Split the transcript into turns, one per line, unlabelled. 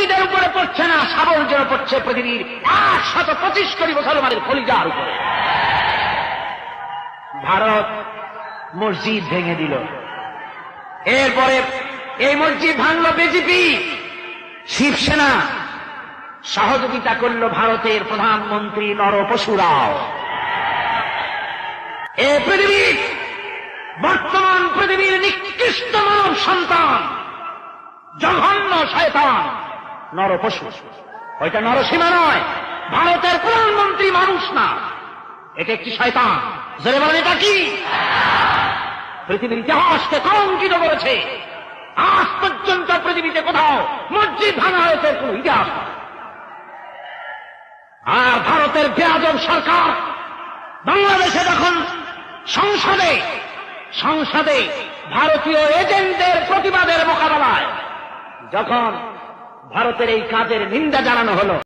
মসজিদের উপরে পড়ছে না সাবল যেন পড়ছে পৃথিবীর একশত পঁচিশ কোটি মুসলমানের কলিজার উপরে। ভারত মসজিদ ভেঙে দিল। এরপরে এই মসজিদ ভাঙল বিজেপি। শিবসেনা সহযোগিতা করল ভারতের প্রধানমন্ত্রী নরপশুরাও এ পৃথিবীর বর্তমান পৃথিবীর নিকৃষ্ট মানব সন্তান, জঘন্য শয়তান। নরপশু। ওইটা নরসীমা নয়, ভারতের প্রধানমন্ত্রী মানুষ না। এটা একটি শয়তান। জোরে বলেন, এটা কি? পৃথিবীর ইতিহাসকে কলঙ্কিত করেছে। আজ পর্যন্ত পৃথিবীতে কোথাও মসজিদ ভাঙা হয়েছে কোন ইতিহাস আর ভারতের বেয়াদব সরকার বাংলাদেশে যখন সংসদে সংসদে ভারতীয় এজেন্টদের প্রতিবাদের মোকাবেলায়, যখন ভারতের এই কাজের নিন্দা জানানো হলো।